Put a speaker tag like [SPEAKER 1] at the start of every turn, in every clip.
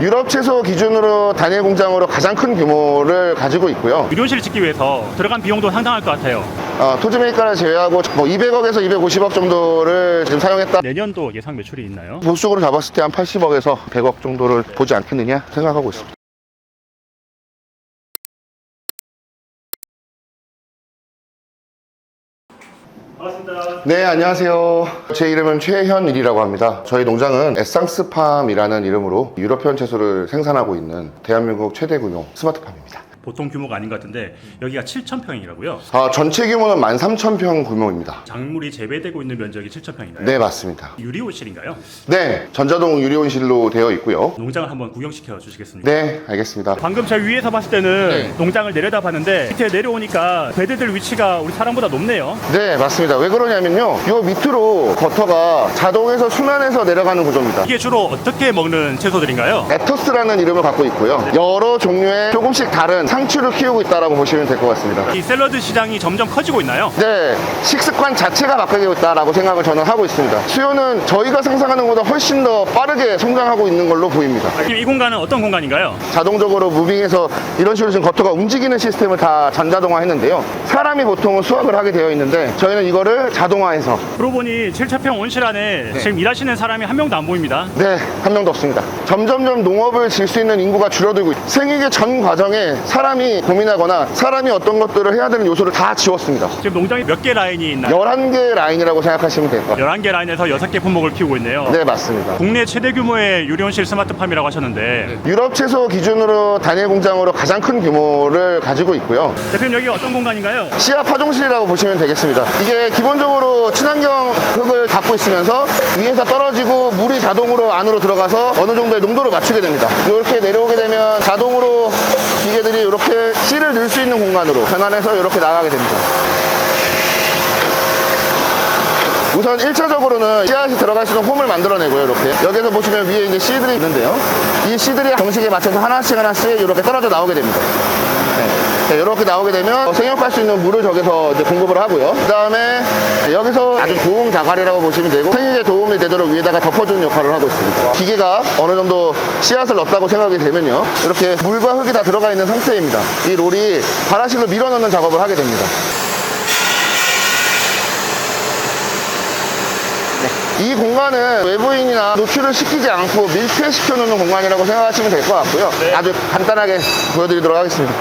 [SPEAKER 1] 유럽 채소 기준으로 단일 공장으로 가장 큰 규모를 가지고 있고요.
[SPEAKER 2] 유료실 짓기 위해서 들어간 비용도 상당할 것 같아요.
[SPEAKER 1] 어, 토지메이커를 제외하고 뭐 200억에서 250억 정도를 지금 사용했다.
[SPEAKER 2] 내년도 예상 매출이 있나요?
[SPEAKER 1] 보수적으로 잡았을 때 한 80억에서 100억 정도를 보지 않겠느냐 생각하고 있습니다. 네, 안녕하세요. 제 이름은 최현일이라고 합니다. 저희 농장은 에상스팜이라는 이름으로 유럽현 채소를 생산하고 있는 대한민국 최대 규모 스마트팜입니다.
[SPEAKER 2] 보통 규모가 아닌 것 같은데 여기가 7,000평이라고요.
[SPEAKER 1] 아, 전체 규모는 13,000평 규모입니다.
[SPEAKER 2] 작물이 재배되고 있는 면적이 7,000평인가요?
[SPEAKER 1] 네, 맞습니다.
[SPEAKER 2] 유리호실인가요?
[SPEAKER 1] 네, 전자동 유리온실로 되어 있고요.
[SPEAKER 2] 농장을 한번 구경시켜 주시겠습니까?
[SPEAKER 1] 네, 알겠습니다.
[SPEAKER 2] 방금 저 위에서 봤을 때는
[SPEAKER 1] 네.
[SPEAKER 2] 농장을 내려다 봤는데 밑에 내려오니까 배드들 위치가 우리 사람보다 높네요.
[SPEAKER 1] 네, 맞습니다. 왜 그러냐면요. 요 밑으로 버터가 자동에서 순환해서 내려가는 구조입니다.
[SPEAKER 2] 이게 주로 어떻게 먹는 채소들인가요?
[SPEAKER 1] 에토스라는 이름을 갖고 있고요. 여러 종류의 조금씩 다른 상추를 키우고 있다라고 보시면 될 것 같습니다.
[SPEAKER 2] 이 샐러드 시장이 점점 커지고 있나요?
[SPEAKER 1] 네, 식습관 자체가 바뀌고 있다라고 생각을 저는 하고 있습니다. 수요는 저희가 생산하는 것보다 훨씬 더 빠르게 성장하고 있는 걸로 보입니다.
[SPEAKER 2] 지금 이 공간은 어떤 공간인가요?
[SPEAKER 1] 자동적으로 무빙해서 이런 식으로 지금 거터가 움직이는 시스템을 다 전자동화 했는데요. 사람이 보통은 수확을 하게 되어 있는데 저희는 이거를 자동화해서
[SPEAKER 2] 그러고 보니 7차평 온실 안에 지금 일하시는 사람이 한 명도 안 보입니다.
[SPEAKER 1] 네, 한 명도 없습니다. 점점점 농업을 질 수 있는 인구가 줄어들고 있 생육의 전 과정에 사람이 고민하거나 사람이 어떤 것들을 해야 되는 요소를 다 지웠습니다.
[SPEAKER 2] 지금 농장에 몇 개 라인이 있나요?
[SPEAKER 1] 11개 라인이라고 생각하시면 될 것 같아요.
[SPEAKER 2] 11개 라인에서 6개 품목을 키우고 있네요.
[SPEAKER 1] 네, 맞습니다.
[SPEAKER 2] 국내 최대 규모의 유리온실 스마트팜이라고 하셨는데
[SPEAKER 1] 유럽 채소 기준으로 단일 공장으로 가장 큰 규모를 가지고 있고요.
[SPEAKER 2] 대표님 여기 어떤 공간인가요?
[SPEAKER 1] 시야 파종실이라고 보시면 되겠습니다. 이게 기본적으로 친환경 흙을 갖고 있으면서 위에서 떨어지고 물이 자동으로 안으로 들어가서 어느 정도의 농도를 맞추게 됩니다. 이렇게 내려오게 되면 자동으로 기계들이 이렇게 씨를 넣을 수 있는 공간으로 변환해서 이렇게 나가게 됩니다. 우선 1차적으로는 씨앗이 들어갈 수 있는 홈을 만들어내고요, 이렇게. 여기서 보시면 위에 이제 씨들이 있는데요. 이 씨들이 정식에 맞춰서 하나씩 하나씩 이렇게 떨어져 나오게 됩니다. 네, 이렇게 나오게 되면 생육할 수 있는 물을 저기서 공급을 하고요. 그 다음에 여기서 아주 도움 자갈이라고 보시면 되고 생육에 도움이 되도록 위에다가 덮어주는 역할을 하고 있습니다. 기계가 어느 정도 씨앗을 넣었다고 생각이 되면요. 이렇게 물과 흙이 다 들어가 있는 상태입니다. 이 롤이 바라실로 밀어넣는 작업을 하게 됩니다. 이 공간은 외부인이나 노출을 시키지 않고 밀폐시켜 놓는 공간이라고 생각하시면 될 것 같고요. 아주 간단하게 보여드리도록 하겠습니다.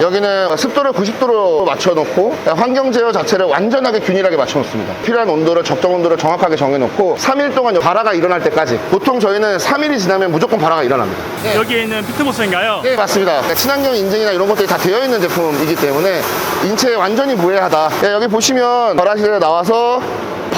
[SPEAKER 1] 여기는 습도를 90도로 맞춰놓고 환경 제어 자체를 완전하게 균일하게 맞춰놓습니다. 필요한 온도를 적정 온도를 정확하게 정해놓고 3일 동안 발화가 일어날 때까지 보통 저희는 3일이 지나면 무조건 발화가 일어납니다.
[SPEAKER 2] 여기에 있는 피트모스인가요?
[SPEAKER 1] 네 맞습니다 그러니까 친환경 인증이나 이런 것들이 다 되어 있는 제품이기 때문에 인체에 완전히 무해하다 네, 여기 보시면 발화실에 나와서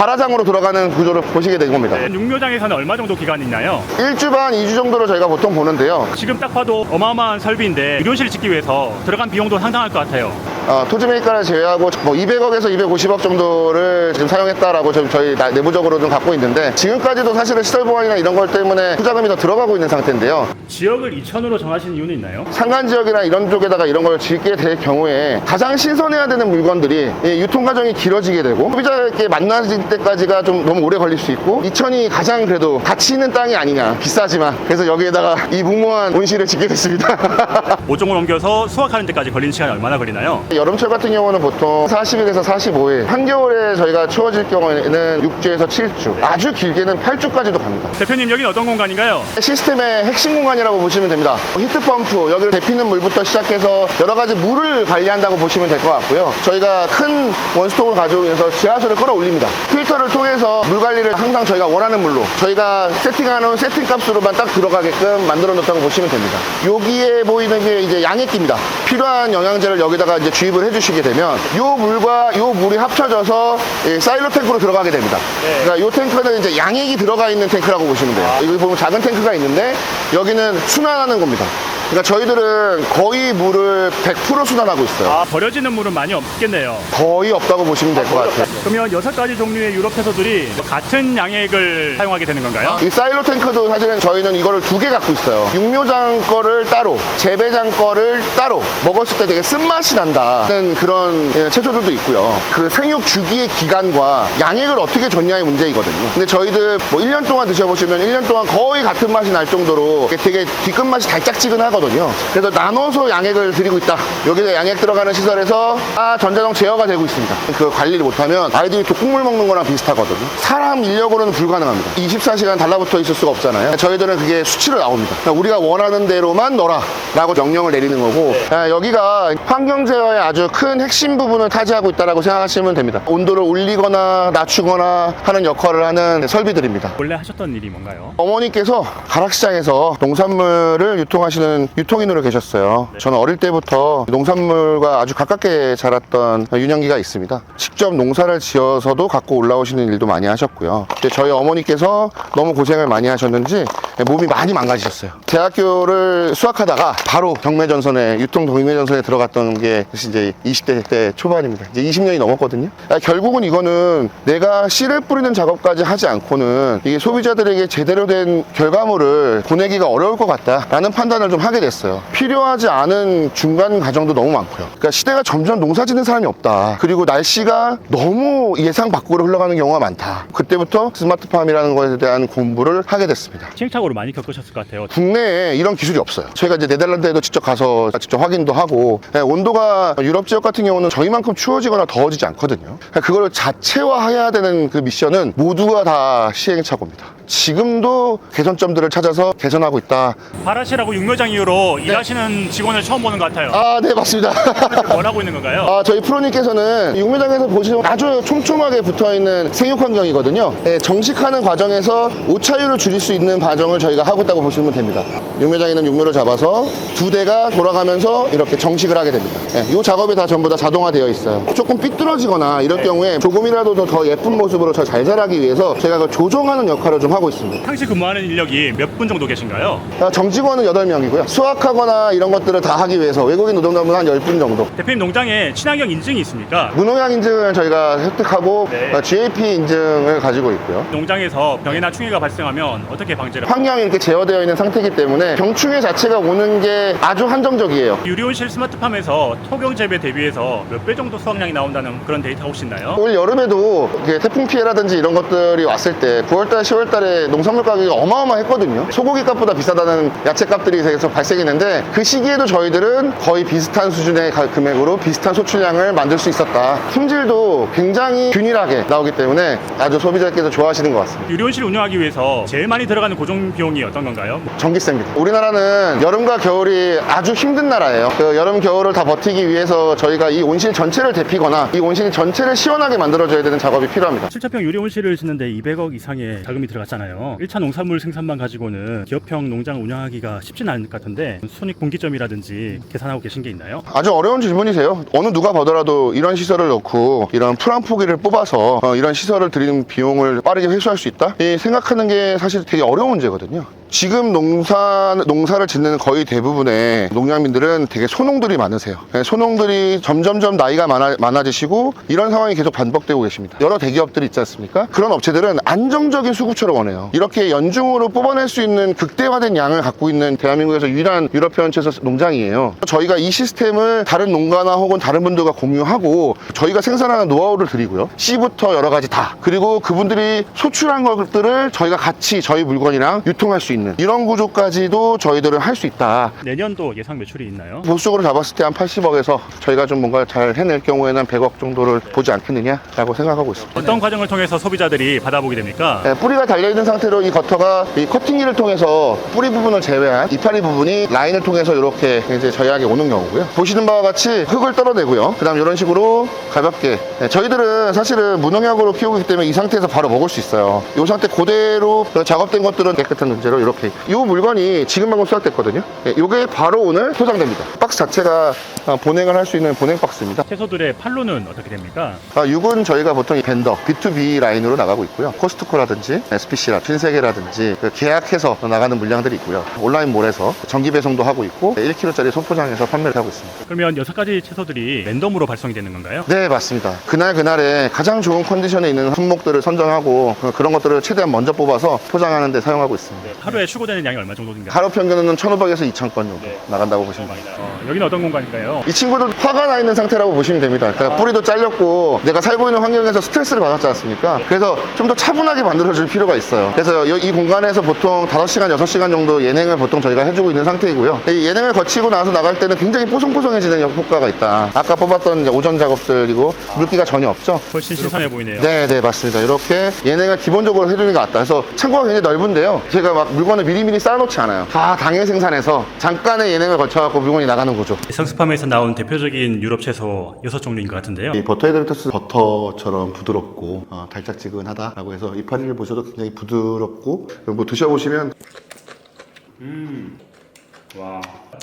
[SPEAKER 1] 발화장으로 들어가는 구조를 보시게 된 겁니다
[SPEAKER 2] 네, 육묘장에서는 얼마 정도 기간이 있나요?
[SPEAKER 1] 1주 반 2주 정도로 저희가 보통 보는데요
[SPEAKER 2] 지금 딱 봐도 어마어마한 설비인데 유리온실 짓기 위해서 들어간 비용도 상당할 것 같아요.
[SPEAKER 1] 어, 토지메이커를 제외하고 뭐 200억에서 250억 정도를 지금 사용했다라고 좀 저희 나- 내부적으로 좀 갖고 있는데 지금까지도 사실은 시설 보완이나 이런 것 때문에 투자금이 더 들어가고 있는 상태인데요
[SPEAKER 2] 지역을 2천으로 정하신 이유는 있나요?
[SPEAKER 1] 산간 지역이나 이런 쪽에다가 이런 걸 짓게 될 경우에 가장 신선해야 되는 물건들이 이 유통 과정이 길어지게 되고 소비자에게 만나질 때까지가 좀 너무 오래 걸릴 수 있고 이천이 가장 그래도 가치 있는 땅이 아니냐 비싸지만 그래서 여기에다가 이 무모한 온실을 짓게 됐습니다.
[SPEAKER 2] 모종을 옮겨서 수확하는 데까지 걸리는 시간이 얼마나 걸리나요?
[SPEAKER 1] 여름철 같은 경우는 보통 40일에서 45일 한겨울에 저희가 추워질 경우에는 6주에서 7주 아주 길게는 8주까지도 갑니다.
[SPEAKER 2] 대표님 여기는 어떤 공간인가요?
[SPEAKER 1] 시스템의 핵심 공간이라고 보시면 됩니다. 히트펌프, 여기를 데피는 물부터 시작해서 여러 가지 물을 관리한다고 보시면 될 것 같고요. 저희가 큰 원스톱을 가져오면서 지하수를 끌어올립니다. 필터를 통해서 물 관리를 항상 저희가 원하는 물로 저희가 세팅하는 세팅 값으로만 딱 들어가게끔 만들어 놓았다고 보시면 됩니다. 여기에 보이는 게 이제 양액기입니다. 필요한 영양제를 여기다가 이제 주입을 해주시게 되면 이 물과 이 물이 합쳐져서 이 사일로 탱크로 들어가게 됩니다. 그러니까 이 탱크는 이제 양액이 들어가 있는 탱크라고 보시면 돼요. 여기 보면 작은 탱크가 있는데 여기는 순환하는 겁니다. 그러니까 저희들은 거의 물을 100% 순환하고 있어요.
[SPEAKER 2] 아 버려지는 물은 많이 없겠네요.
[SPEAKER 1] 거의 없다고 보시면 될 것 같아요.
[SPEAKER 2] 그러면 여섯 가지 종류의 유럽 채소들이 같은 양액을 사용하게 되는 건가요?
[SPEAKER 1] 이 사일로 탱크도 사실은 저희는 이거를 두 개 갖고 있어요. 육묘장 거를 따로, 재배장 거를 따로 먹었을 때 되게 쓴맛이 난다는 그런 예, 채소들도 있고요. 그 생육 주기의 기간과 양액을 어떻게 줬냐의 문제이거든요. 근데 저희들 뭐 1년 동안 드셔보시면 1년 동안 거의 같은 맛이 날 정도로 되게 뒤끝맛이 달짝지근하거든요. 그래서 나눠서 양액을 드리고 있다. 여기서 양액 들어가는 시설에서 아 전자동 제어가 되고 있습니다. 그 관리를 못하면 아이들이 독국물 먹는 거랑 비슷하거든요. 사람 인력으로는 불가능합니다. 24시간 달라붙어 있을 수가 없잖아요. 저희들은 그게 수치로 나옵니다. 그러니까 우리가 원하는 대로만 넣어라 라고 명령을 내리는 거고 아, 여기가 환경 제어의 아주 큰 핵심 부분을 차지하고 있다고 생각하시면 됩니다. 온도를 올리거나 낮추거나 하는 역할을 하는 설비들입니다.
[SPEAKER 2] 원래 하셨던 일이 뭔가요?
[SPEAKER 1] 어머니께서 가락시장에서 농산물을 유통하시는 유통인으로 계셨어요. 저는 어릴 때부터 농산물과 아주 가깝게 자랐던 유년기가 있습니다. 직접 농사를 지어서도 갖고 올라오시는 일도 많이 하셨고요. 저희 어머니께서 너무 고생을 많이 하셨는지 몸이 많이 망가지셨어요. 대학교를 수학하다가 바로 경매전선에 유통 경매전선에 들어갔던 게 이제 20대 때 초반입니다. 이제 20년이 넘었거든요. 아, 결국은 이거는 내가 씨를 뿌리는 작업까지 하지 않고는 이게 소비자들에게 제대로 된 결과물을 보내기가 어려울 것 같다라는 판단을 좀 하게 됐어요. 필요하지 않은 중간 과정도 너무 많고요. 그러니까 시대가 점점 농사 짓는 사람이 없다. 그리고 날씨가 너무 예상 밖으로 흘러가는 경우가 많다. 그때부터 스마트팜이라는 것에 대한 공부를 하게 됐습니다.
[SPEAKER 2] 시행착오를 많이 겪으셨을 것 같아요.
[SPEAKER 1] 국내에 이런 기술이 없어요. 저희가 이제 네덜란드에도 직접 가서 직접 확인도 하고 예, 온도가 유럽 지역 같은 경우는 저희만큼 추워지거나 더워지지 않거든요. 그걸 자체화해야 되는 그 미션은 모두가 다 시행착오입니다. 지금도 개선점들을 찾아서 개선하고 있다.
[SPEAKER 2] 바라시라고 육묘장 이후로 일하시는 직원을 처음 보는 것 같아요.
[SPEAKER 1] 아, 네, 맞습니다.
[SPEAKER 2] 뭘 하고 있는 건가요?
[SPEAKER 1] 아, 저희 프로님께서는 육묘장에서 보시면 아주 촘촘하게 붙어 있는 생육 환경이거든요. 예, 정식하는 과정에서 오차율을 줄일 수 있는 과정을 저희가 하고 있다고 보시면 됩니다. 육묘장에 있는 육묘를 잡아서 두 대가 돌아가면서 이렇게 정식을 하게 됩니다. 예, 이 작업이 다 전부 다 자동화되어 있어요. 조금 삐뚤어지거나 이럴 경우에 조금이라도 더, 더 예쁜 모습으로 더 잘 자라기 위해서 제가 그 조정하는 역할을 좀 하고 있습니다.
[SPEAKER 2] 상시 근무하는 인력이 몇 분 정도 계신가요?
[SPEAKER 1] 아, 정직원은 8명이고요. 수학하거나 이런 것들을 다 하기 위해서 외국인 노동자분 한 10분 정도.
[SPEAKER 2] 대표님 농장에 친환경 인증이 있습니까?
[SPEAKER 1] 무농약 인증을 저희가 획득하고
[SPEAKER 2] 네.
[SPEAKER 1] 어, GAP 인증을 가지고 있고요.
[SPEAKER 2] 농장에서 병이나 충해가 발생하면 어떻게 방지를
[SPEAKER 1] 환경이 이렇게 제어되어 있는 상태이기 때문에 병충해 자체가 오는 게 아주 한정적이에요.
[SPEAKER 2] 유리온실 스마트팜에서 토경 재배 대비해서 몇 배 정도 수확량이 나온다는 그런 데이터가 혹시 있나요?
[SPEAKER 1] 올 여름에도 이렇게 태풍 피해라든지 이런 것들이 왔을 때 9월달, 10월달 에 농산물 가격이 어마어마했거든요. 소고기 값보다 비싸다는 야채 값들이 계속 발생했는데 그 시기에도 저희들은 거의 비슷한 수준의 가- 금액으로 비슷한 소출량을 만들 수 있었다. 품질도 굉장히 균일하게 나오기 때문에 아주 소비자께서 좋아하시는 것 같습니다.
[SPEAKER 2] 유리온실 운영하기 위해서 제일 많이 들어가는 고정 비용이 어떤 건가요?
[SPEAKER 1] 전기세입니다. 우리나라는 여름과 겨울이 아주 힘든 나라예요. 그 여름, 겨울을 다 버티기 위해서 저희가 이 온실 전체를 데피거나 이 온실 전체를 시원하게 만들어줘야 되는 작업이 필요합니다.
[SPEAKER 2] 실차평 유리온실을 짓는데 200억 이상의 자금이 들어갔 잖아요. 1차 농산물 생산만 가지고는 기업형 농장 운영하기가 쉽지는 않을 것 같은데 순익 분기점이라든지 계산하고 계신 게 있나요?
[SPEAKER 1] 아주 어려운 질문이세요. 어느 누가 보더라도 이런 시설을 넣고 이런 풀한 포기를 뽑아서 어, 이런 시설을 들이는 비용을 빠르게 회수할 수 있다? 이 생각하는 게 사실 되게 어려운 문제거든요. 지금 농사, 농사를 짓는 거의 대부분의 농장민들은 되게 소농들이 많으세요. 네, 소농들이 점점점 나이가 많아, 많아지시고 이런 상황이 계속 반복되고 계십니다. 여러 대기업들이 있지 않습니까? 그런 업체들은 안정적인 수급처를 원해요. 이렇게 연중으로 뽑아낼 수 있는 극대화된 양을 갖고 있는 대한민국에서 유일한 유럽형 채소 농장이에요. 저희가 이 시스템을 다른 농가나 혹은 다른 분들과 공유하고 저희가 생산하는 노하우를 드리고요. 씨부터 여러 가지 다. 그리고 그분들이 소출한 것들을 저희가 같이 저희 물건이랑 유통할 수 있는 이런 구조까지도 저희들은 할 수 있다.
[SPEAKER 2] 내년도 예상 매출이 있나요?
[SPEAKER 1] 보수적으로 잡았을 때 한 80억에서 저희가 좀 뭔가 잘 해낼 경우에는 한 100억 정도를 보지 않겠느냐라고 생각하고 있습니다.
[SPEAKER 2] 어떤 과정을 통해서 소비자들이 받아보게 됩니까?
[SPEAKER 1] 네, 뿌리가 달려있는 상태로 이 커터가 이 커팅기를 통해서 뿌리 부분을 제외한 이파리 부분이 라인을 통해서 이렇게 이제 저희에게 오는 경우고요. 보시는 바와 같이 흙을 떨어내고요. 그 다음 이런 식으로 가볍게. 네, 저희들은 사실은 무농약으로 키우고 있기 때문에 이 상태에서 바로 먹을 수 있어요. 이 상태 그대로 작업된 것들은 깨끗한 문제로 이렇게. 이 물건이 지금 방금 수확됐거든요. 네, 이게 바로 오늘 포장됩니다. 박스 자체가 어, 보냉을 할 수 있는 보냉 박스입니다.
[SPEAKER 2] 채소들의 판로는 어떻게 됩니까?
[SPEAKER 1] 아, 6은 저희가 보통 이 벤더, B2B 라인으로 나가고 있고요. 코스트코라든지 SPC라, 신세계라든지 그 계약해서 나가는 물량들이 있고요. 온라인몰에서 정기 배송도 하고 있고 1kg짜리 소포장해서 판매를 하고 있습니다.
[SPEAKER 2] 그러면 여섯 가지 채소들이 랜덤으로 발송이 되는 건가요?
[SPEAKER 1] 네, 맞습니다. 그날 그날에 가장 좋은 컨디션에 있는 품목들을 선정하고 그- 그런 것들을 최대한 먼저 뽑아서 포장하는 데 사용하고 있습니다.
[SPEAKER 2] 하루에 출고되는 양이 얼마 정도인가요?
[SPEAKER 1] 하루 평균은 1,500에서 2,000건 정도
[SPEAKER 2] 네.
[SPEAKER 1] 나간다고 보시면 됩니다.
[SPEAKER 2] 어, 여기는 어떤 공간인가요?
[SPEAKER 1] 이 친구도 화가 나 있는 상태라고 보시면 됩니다. 그러니까 뿌리도 잘렸고 내가 살고 있는 환경에서 스트레스를 받았지 않습니까? 그래서 좀 더 차분하게 만들어줄 필요가 있어요. 그래서 여- 이 공간에서 보통 5시간, 6시간 정도 예냉을 보통 저희가 해주고 있는 상태이고요. 이 예냉을 거치고 나서 나갈 때는 굉장히 뽀송뽀송해지는 효과가 있다. 아까 뽑았던 이제 오전 작업들이고 물기가 전혀 없죠.
[SPEAKER 2] 훨씬 신선해 보이네요.
[SPEAKER 1] 네, 네, 맞습니다. 이렇게 예냉을 기본적으로 해주는 게 낫다. 그래서 창고가 굉장히 넓은데요. 제가 막 물건 을 미리미리 쌓아놓지 않아요. 다 당일 생산해서 잠깐의 예냉을 거쳐갖고 물건이 나가는 거죠.
[SPEAKER 2] 성스팜에서 나온 대표적인 유럽 채소 여섯 종류인 것 같은데요.
[SPEAKER 1] 이 버터 헤드레터스 버터처럼 부드럽고 어, 달짝지근하다라고 해서 이파리를 보셔도 굉장히 부드럽고 뭐 드셔보시면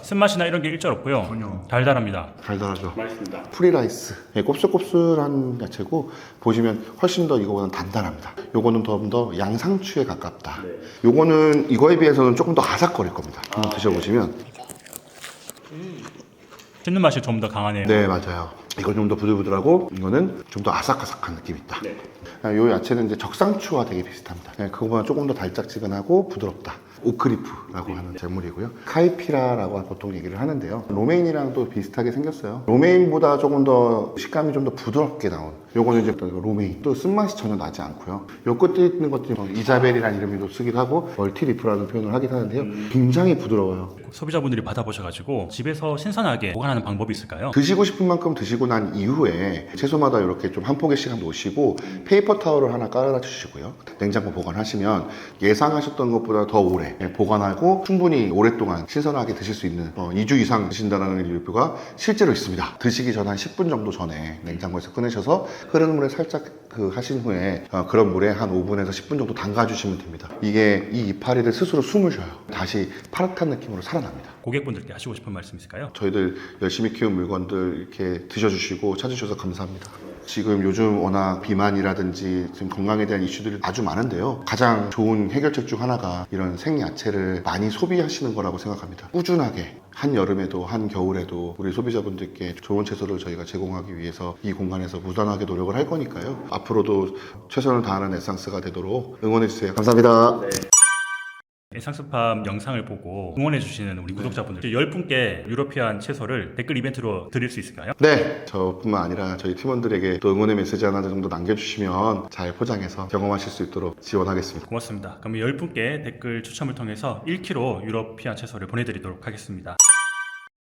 [SPEAKER 2] 쓴맛이나 이런 게 일절 없고요.
[SPEAKER 1] 전혀.
[SPEAKER 2] 달달합니다.
[SPEAKER 1] 달달하죠.
[SPEAKER 2] 맛있습니다.
[SPEAKER 1] 프리라이스 예, 곱슬곱슬한 야채고 보시면 훨씬 더 이거보다는 단단합니다. 요거는 좀 더 양상추에 가깝다. 요거는 이거에 비해서는 조금 더 아삭거릴 겁니다. 한번 드셔보시면
[SPEAKER 2] 씹는 맛이 좀 더 강하네요.
[SPEAKER 1] 네 맞아요. 이건 좀 더 부들부들하고 이거는 좀 더 아삭아삭한 느낌이 있다.
[SPEAKER 2] 네.
[SPEAKER 1] 아, 요 야채는 이제 적상추와 되게 비슷합니다. 네, 그거보다 조금 더 달짝지근하고 부드럽다. 오크리프라고 하는 작물이고요. 카이피라라고 보통 얘기를 하는데요. 로메인이랑 또 비슷하게 생겼어요. 로메인보다 조금 더 식감이 좀 더 부드럽게 나온. 요거는 이제 로메인. 또 쓴맛이 전혀 나지 않고요. 요 끝에 있는 것들이 뭐 이자벨이라는 이름으로 쓰기도 하고 멀티리프라는 표현을 하긴 하는데요. 굉장히 부드러워요.
[SPEAKER 2] 소비자분들이 받아보셔가지고 집에서 신선하게 보관하는 방법이 있을까요?
[SPEAKER 1] 드시고 싶은 만큼 드시고 난 이후에 채소마다 이렇게 좀 한 포기씩 놓으시고 페이퍼 타월을 하나 깔아 주시고요. 냉장고 보관하시면 예상하셨던 것보다 더 오래 보관하고 충분히 오랫동안 신선하게 드실 수 있는 어, 2주 이상 드신다는 리뷰가 실제로 있습니다. 드시기 전 한 10분 정도 전에 냉장고에서 꺼내셔서 흐르는 물에 살짝 그 하신 후에 어, 그런 물에 한 5분에서 10분 정도 담가 주시면 됩니다. 이게 이 이파리를 스스로 숨을 쉬어요. 다시 파릇한 느낌으로 살아납니다.
[SPEAKER 2] 고객분들께 하시고 싶은 말씀 있을까요?
[SPEAKER 1] 저희들 열심히 키운 물건들 이렇게 드셔주시고 찾으셔서 감사합니다. 지금 요즘 워낙 비만이라든지 지금 건강에 대한 이슈들이 아주 많은데요. 가장 좋은 해결책 중 하나가 이런 생야채를 많이 소비하시는 거라고 생각합니다. 꾸준하게 한 여름에도 한 겨울에도 우리 소비자분들께 좋은 채소를 저희가 제공하기 위해서 이 공간에서 무단하게 노력을 할 거니까요. 앞으로도 최선을 다하는 에상스가 되도록 응원해 주세요. 감사합니다.
[SPEAKER 2] 일 상스팜 영상을 보고 응원해 주시는 우리 구독자분들 10분께 유러피안 채소를 댓글 이벤트로 드릴 수 있을까요?
[SPEAKER 1] 네, 저뿐만 아니라 저희 팀원들에게 또 응원의 메시지 하나 정도 남겨주시면 잘 포장해서 경험하실 수 있도록 지원하겠습니다.
[SPEAKER 2] 고맙습니다. 그럼 10분께 댓글 추첨을 통해서 1kg 유러피안 채소를 보내드리도록 하겠습니다.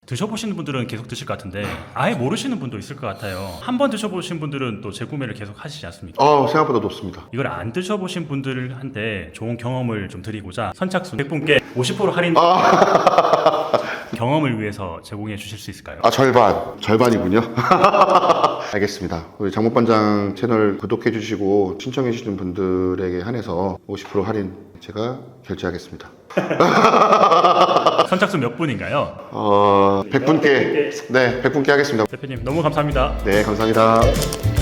[SPEAKER 2] 드셔보시는 분들은 계속 드실 것 같은데 아예 모르시는 분도 있을 것 같아요. 한 번 드셔보신 분들은 또 재구매를 계속 하시지 않습니까?
[SPEAKER 1] 어, 생각보다 높습니다.
[SPEAKER 2] 이걸 안 드셔보신 분들한테 좋은 경험을 좀 드리고자 선착순 100분께 50% 할인 경험을 위해서 제공해 주실 수 있을까요?
[SPEAKER 1] 아, 절반. 절반이군요. 알겠습니다. 우리 장목반장 채널 구독해 주시고 신청해 주시는 분들에게 한해서 50% 할인 제가 결제하겠습니다.
[SPEAKER 2] 선착순 몇 분인가요?
[SPEAKER 1] 어, 100분께, 네, 100분께 하겠습니다.
[SPEAKER 2] 대표님 너무 감사합니다.
[SPEAKER 1] 네, 감사합니다.